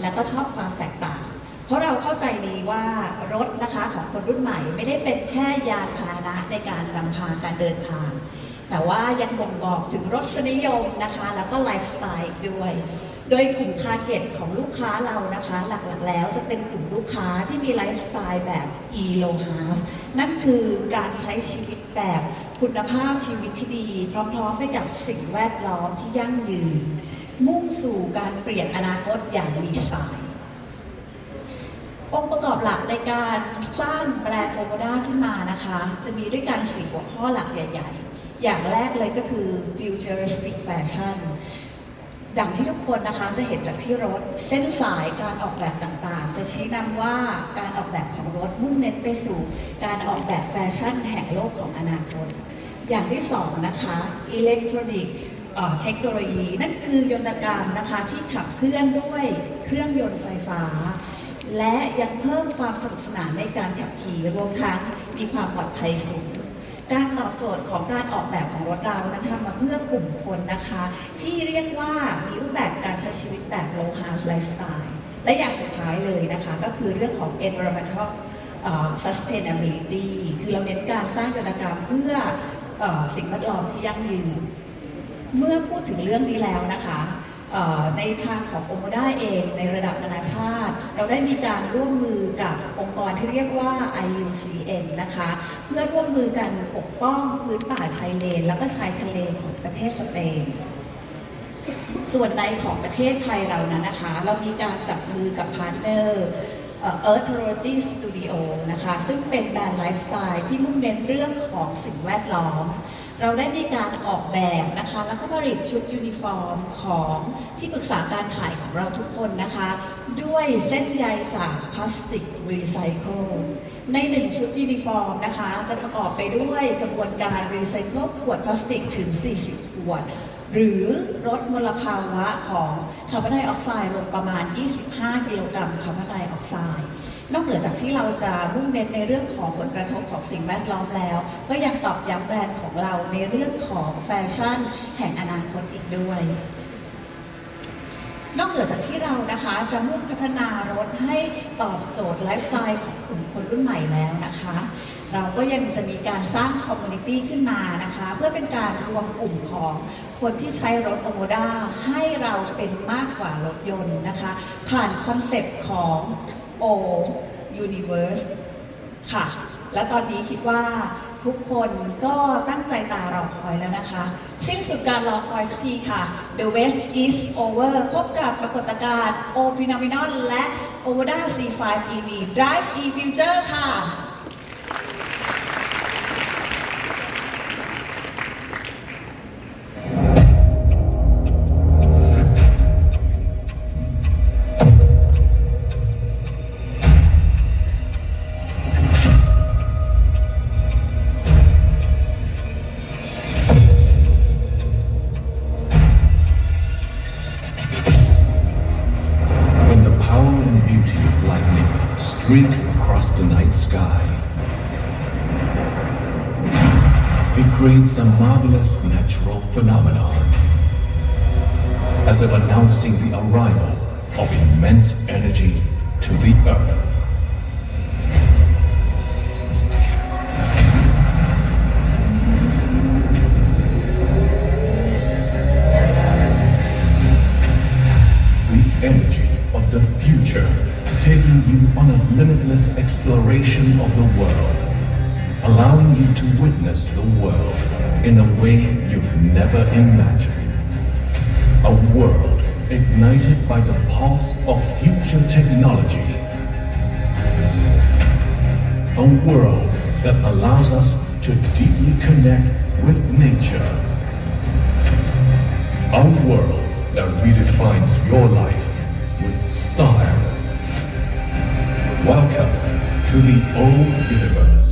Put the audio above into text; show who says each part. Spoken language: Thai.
Speaker 1: และก็ชอบความแตกต่าง เพราะเราเข้าใจดีว่ารถนะคะของคนรุ่นใหม่ไม่ได้เป็นแค่ยานพาหนะในการนำพาการเดินทาง แต่ว่ายังบ่งบอกถึงรสนิยมนะคะ แล้วก็ไลฟ์สไตล์ด้วย โดยกลุ่มทาร์เก็ตของลูกค้าเรานะคะ หลักๆ แล้วจะเป็นกลุ่มลูกค้าที่มีไลฟ์สไตล์แบบ e l o h a s นั่นคือการใช้ชีวิตแบบคุณภาพชีวิตที่ดี พร้อมๆไปกับสิ่งแวดล้อมที่ยั่งยืน มุ่งสู่การเปลี่ยนอนาคตอย่างมีสไตล์องค์ประกอบหลักในการสร้างแบรนด์โอโมด้าขึ้นมานะคะ จะมีด้วยกันสี่หัวข้อหลักใหญ่ ๆ อย่างแรกเลยก็คือ futuristic fashion ดังที่ทุกคนนะคะจะเห็นจากที่รถเส้นสายการออกแบบต่างๆ จะชี้นำว่าการออกแบบของรถมุ่งเน้นไปสู่การออกแบบแฟชั่นแห่งโลกของอนาคต อย่างที่สองนะคะอิเล็กทรอนิกส์ เทคโนโลยี นั่นคือยนตกรรมนะคะที่ขับเคลื่อนด้วยเครื่องยนต์ไฟฟ้า และยังเพิ่มความสนุกสนานในการขับขี่รวมทั้งมีความปลอดภัยสูงการตอบโจทย์ของการออกแบบของรถเรานั้นทำมาเพื่อกลุ่มคนนะคะ ที่เรียกว่ามีรูปแบบการใช้ชีวิตแบบ low house lifestyle และอย่างสุดท้ายเลยนะคะ ก็คือเรื่องของ environmental sustainability คือเราเน้นการสร้างยนตกรรมเพื่อเออสิ่งแวดล้อมที่ยั่งยืน เมื่อพูดถึงเรื่องนี้แล้วนะคะในทางของโอโมด้าเองในระดับนานาชาติ เราได้มีการร่วมมือกับองค์กรที่เรียกว่า IUCN นะคะเพื่อร่วมมือกันปกป้องพื้นป่าชายเลน แล้วก็ชายทะเลของประเทศสเปน ส่วนในของประเทศไทยเรานั้นนะคะ เรามีการจับมือกับพาร์ทเนอร์ Earthology Studio นะคะซึ่งเป็นแบรนด์ไลฟ์สไตล์ที่มุ่งเน้นเรื่องของสิ่งแวดล้อม เราได้มีการออกแบบนะคะ แล้วก็ผลิตชุดยูนิฟอร์มของที่ปรึกษาการขายของเราทุกคนนะคะ ด้วยเส้นใยจากพลาสติกรีไซเคิลในหนึ่งชุดยูนิฟอร์มนะคะ จะประกอบไปด้วยกระบวนการรีไซเคิลขวดพลาสติกถึง 40 ขวด หรือลดมลภาวะของคาร์บอนไดออกไซด์ลงประมาณ 25 กิโลกรัมคาร์บอนไดออกไซด์ นอกเหนือจากที่เราจะมุ่งเน้นในเรื่องของผลกระทบของสิ่งแวดล้อมแล้ว ก็ยังตอบย้ำแบรนด์ของเราในเรื่องของแฟชั่นแห่งอนาคตอีกด้วย นอกเหนือจากที่เรานะคะจะมุ่งพัฒนารถให้ตอบโจทย์ไลฟ์สไตล์ของกลุ่มคนรุ่นใหม่แล้วนะคะเราก็ยังจะมีการสร้างคอมมูนิตี้ขึ้นมานะคะ เพื่อเป็นการรวมกลุ่มของคนที่ใช้รถโอโมดาให้เราเป็นมากกว่ารถยนต์นะคะ ผ่านคอนเซปต์ของ O Universe ค่ะ และตอนนี้คิดว่าทุกคนก็ตั้งใจตารอคอยแล้วนะคะ สิ้นสุดการรอคอยสักทีค่ะ The West is over พบกับปรากฏการณ์ O Phenomenon และ Ovoda C5 EV Drive E Future ค่ะ
Speaker 2: power and beauty of lightning streak across the night sky, it creates a marvelous natural phenomenon, as if announcing the arrival of immense energy to the earth. Exploration of the world, allowing you to witness the world in a way you've never imagined. A world ignited by the pulse of future technology. A world that allows us to deeply connect with nature. A world that redefines your life the old universe.